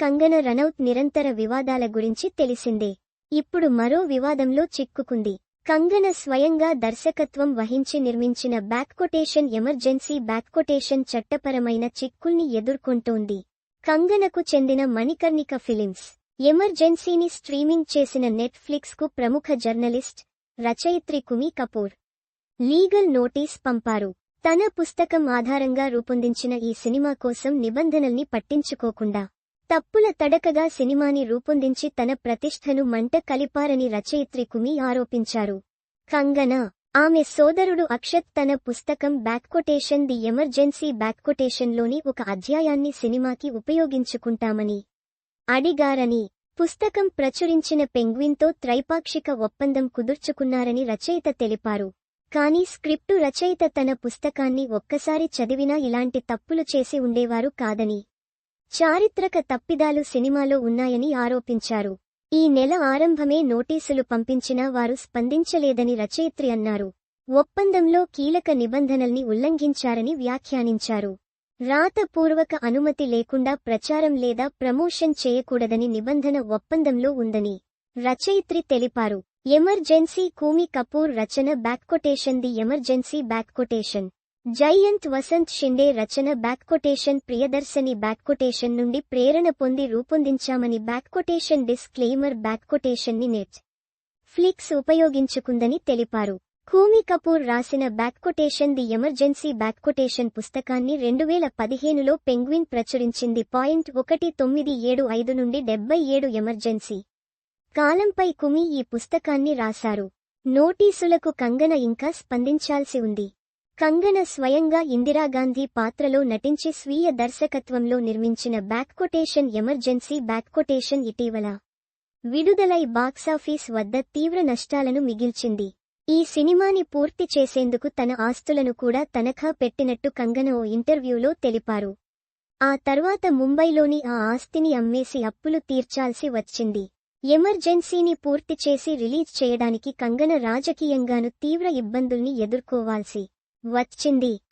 కంగన రనౌత్ నిరంతర వివాదాల గురించి తెలిసిందే. ఇప్పుడు మరో వివాదంలో చిక్కుకుంది. కంగన స్వయంగా దర్శకత్వం వహించి నిర్మించిన బ్యాక్కొటేషన్ ఎమర్జెన్సీ బ్యాక్కొటేషన్ చట్టపరమైన చిక్కుల్ని ఎదుర్కొంటోంది. కంగనకు చెందిన మణికర్ణిక ఫిలిమ్స్ ఎమర్జెన్సీని స్ట్రీమింగ్ చేసిన నెట్ఫ్లిక్స్కు ప్రముఖ జర్నలిస్ట్ రచయిత్రి కుమి కపూర్ లీగల్ నోటీస్ పంపారు. తన పుస్తకం ఆధారంగా రూపొందించిన ఈ సినిమా కోసం నిబంధనల్ని పట్టించుకోకుండా తప్పుల తడకగా సినిమాని రూపొందించి తన ప్రతిష్టను మంట కలిపారని రచయిత్రి కుమి ఆరోపించారు. కంగన ఆమె సోదరుడు అక్షత్ తన పుస్తకం బ్యాక్కొటేషన్ ది ఎమర్జెన్సీ బ్యాక్కొటేషన్లోని ఒక అధ్యాయాన్ని సినిమాకి ఉపయోగించుకుంటామని అడిగారని పుస్తకం ప్రచురించిన పెంగ్విన్తో త్రైపాక్షిక ఒప్పందం కుదుర్చుకున్నారని రచయిత తెలిపారు. కానీ స్క్రిప్టు రచయిత తన పుస్తకాన్ని ఒక్కసారి చదివినా ఇలాంటి తప్పులు చేసి ఉండేవారు కాదని చారిత్రక తప్పిదాలు సినిమాలో ఉన్నాయని ఆరోపించారు. ఈ నెల ఆరంభమే నోటీసులు పంపించినా వారు స్పందించలేదని రచయిత్రి అన్నారు. ఒప్పందంలో కీలక నిబంధనల్ని ఉల్లంఘించారని వ్యాఖ్యానించారు. రాతపూర్వక అనుమతి లేకుండా ప్రచారం లేదా ప్రమోషన్ చేయకూడదని నిబంధన ఒప్పందంలో ఉందని రచయిత్రి తెలిపారు. Emergency Coomi Kapoor Rachana back quotation the emergency back quotation Jayant Vasant Shinde Rachana back quotation Priyadarshini back quotation నుండి ప్రేరణ పొంది రూపొందించామని బ్యాక్కొటేషన్ డిస్క్లెయిమర్ బ్యాక్కొటేషన్ని నెట్ ఫ్లిక్స్ ఉపయోగించుకుందని తెలిపారు. కూమి కపూర్ రాసిన బ్యాక్కొటేషన్ ది ఎమర్జెన్సీ బ్యాక్కొటేషన్ పుస్తకాన్ని రెండువేల పదిహేనులో పెంగ్విన్ ప్రచురించింది పాయింట్ ఒకటి తొమ్మిది ఏడు ఐదు నుండి డెబ్బై ఏడు ఎమర్జెన్సీ కాలంపై కుమి ఈ పుస్తకాన్ని రాశారు. నోటీసులకు కంగన ఇంకా స్పందించాల్సి ఉంది. కంగన స్వయంగా ఇందిరాగాంధీ పాత్రలో నటించి స్వీయ దర్శకత్వంలో నిర్మించిన బ్యాక్కొటేషన్ ఎమర్జెన్సీ బ్యాక్కొటేషన్ ఇటీవల విడుదలై బాక్సాఫీస్ వద్ద తీవ్ర నష్టాలను మిగిల్చింది. ఈ సినిమాని పూర్తి చేసేందుకు తన ఆస్తులను కూడా తనఖా పెట్టినట్టు కంగన ఓ ఇంటర్వ్యూలో తెలిపారు. ఆ తర్వాత ముంబైలోని ఆ ఆస్తిని అమ్మేసి అప్పులు తీర్చాల్సి వచ్చింది. ఎమర్జెన్సీని పూర్తి చేసి రిలీజ్ చేయడానికి కంగన రాజకీయంగాను తీవ్ర ఇబ్బందుల్ని ఎదుర్కోవాల్సి వచ్చింది.